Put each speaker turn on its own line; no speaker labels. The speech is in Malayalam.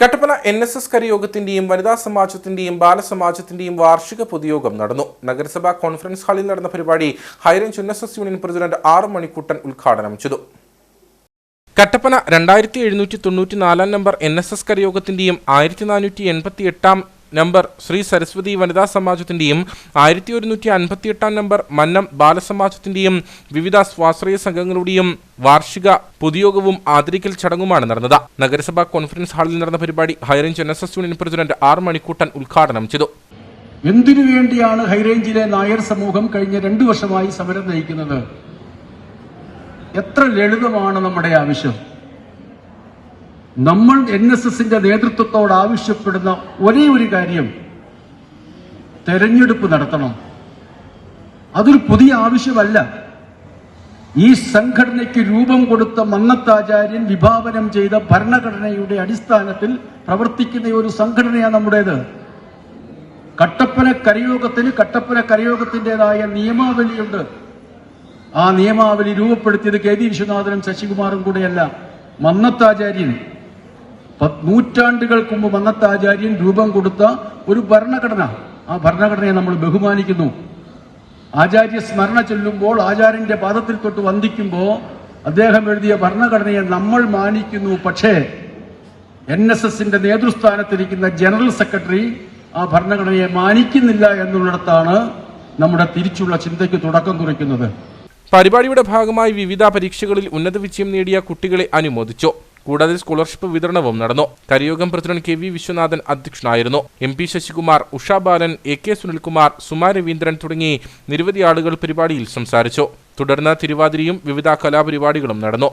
കട്ടപ്പന എൻ എസ് എസ് കരയോഗത്തിന്റെയും വനിതാ സമാജത്തിന്റെയും ബാലസമാജത്തിന്റെയും വാർഷിക പൊതുയോഗം നടന്നു. നഗരസഭാ കോൺഫറൻസ് ഹാളിൽ നടന്ന പരിപാടി high range N S S union president R Manikuttan ഉദ്ഘാടനം ചെയ്തു. കട്ടപ്പന രണ്ടായിരത്തി എഴുന്നൂറ്റി തൊണ്ണൂറ്റി നാലാം നമ്പർ എൻ എസ് എസ് കരയോഗത്തിന്റെയും ആയിരത്തി നാനൂറ്റി എൺപത്തി എട്ടാം നമ്പർ ശ്രീ സരസ്വതി വനിതാ സമാജത്തിന്റെയും ആയിരത്തി ഒരുന്നൂറ്റി അൻപത്തി എട്ടാം നമ്പർ മന്നം ബാലസമാജത്തിന്റെയും വിവിധ സ്വാശ്രയ സംഘങ്ങളുടെയും വാർഷിക പൊതുയോഗവും ആദരിക്കൽ ചടങ്ങുമാണ് നടന്നത്. നഗരസഭാ കോൺഫറൻസ് ഹാളിൽ നടന്ന പരിപാടി high range N S S union president R Manikuttan ഉദ്ഘാടനം ചെയ്തു.
എന്തിനു വേണ്ടിയാണ് ഹൈറേഞ്ചിലെ നായർ സമൂഹം കഴിഞ്ഞ രണ്ടു വർഷമായി സമരം നയിക്കുന്നത്? എത്ര ലളിതമാണ് നമ്മുടെ ആവശ്യം. നമ്മൾ എൻ എസ് എസിന്റെ നേതൃത്വത്തോട് ആവശ്യപ്പെടുന്ന ഒരേ ഒരു കാര്യം. തെരഞ്ഞെടുപ്പ് നടത്തണം. അതൊരു പുതിയ ആവശ്യമല്ല. ഈ സംഘടനയ്ക്ക് രൂപം കൊടുത്ത മന്നത്താചാര്യൻ വിഭാവനം ചെയ്ത ഭരണഘടനയുടെ അടിസ്ഥാനത്തിൽ പ്രവർത്തിക്കുന്ന ഒരു സംഘടനയാണ് നമ്മുടേത്. കട്ടപ്പന കരയോഗത്തിന് കട്ടപ്പന കരയോഗത്തിന്റെതായ നിയമാവലിയുണ്ട്. ആ നിയമാവലി രൂപപ്പെടുത്തിയത് കെ. വി. വിശ്വനാഥനും ശശികുമാറും കൂടെയല്ല. മന്നത്താചാര്യൻ നൂറ്റാണ്ടുകൾക്ക് മുമ്പ് മന്നത്താചാര്യൻ രൂപം കൊടുത്ത ഒരു ഭരണഘടന. ആ ഭരണഘടനയെ നമ്മൾ ബഹുമാനിക്കുന്നു. ആചാര്യ സ്മരണ ചൊല്ലുമ്പോൾ ആചാര്യന്റെ പാദത്തിൽ തൊട്ട് വന്ദിക്കുമ്പോൾ അദ്ദേഹം എഴുതിയ ഭരണഘടനയെ നമ്മൾ മാനിക്കുന്നു. പക്ഷേ എൻ എസ് എസിന്റെ നേതൃസ്ഥാനത്തിരിക്കുന്ന ജനറൽ സെക്രട്ടറി ആ ഭരണഘടനയെ മാനിക്കുന്നില്ല എന്നുള്ളിടത്താണ് നമ്മുടെ തിരിച്ചുള്ള ചിന്തയ്ക്ക് തുടക്കം കുറിക്കുന്നത്.
പരിപാടിയുടെ ഭാഗമായി വിവിധ പരീക്ഷകളിൽ ഉന്നത വിജയം നേടിയ കുട്ടികളെ അനുമോദിച്ചു. കൂടാതെ സ്കോളർഷിപ്പ് വിതരണവും നടന്നു. കരിയോഗം പ്രസിഡന്റ് കെ വി വിശ്വനാഥൻ അധ്യക്ഷനായിരുന്നു. M P Sasikumar Usha Balan A K Sunilkumar Suma Raveendran തുടങ്ങി നിരവധി ആളുകൾ പരിപാടിയിൽ സംസാരിച്ചു. തുടർന്ന് തിരുവാതിരയും വിവിധ കലാപരിപാടികളും നടന്നു.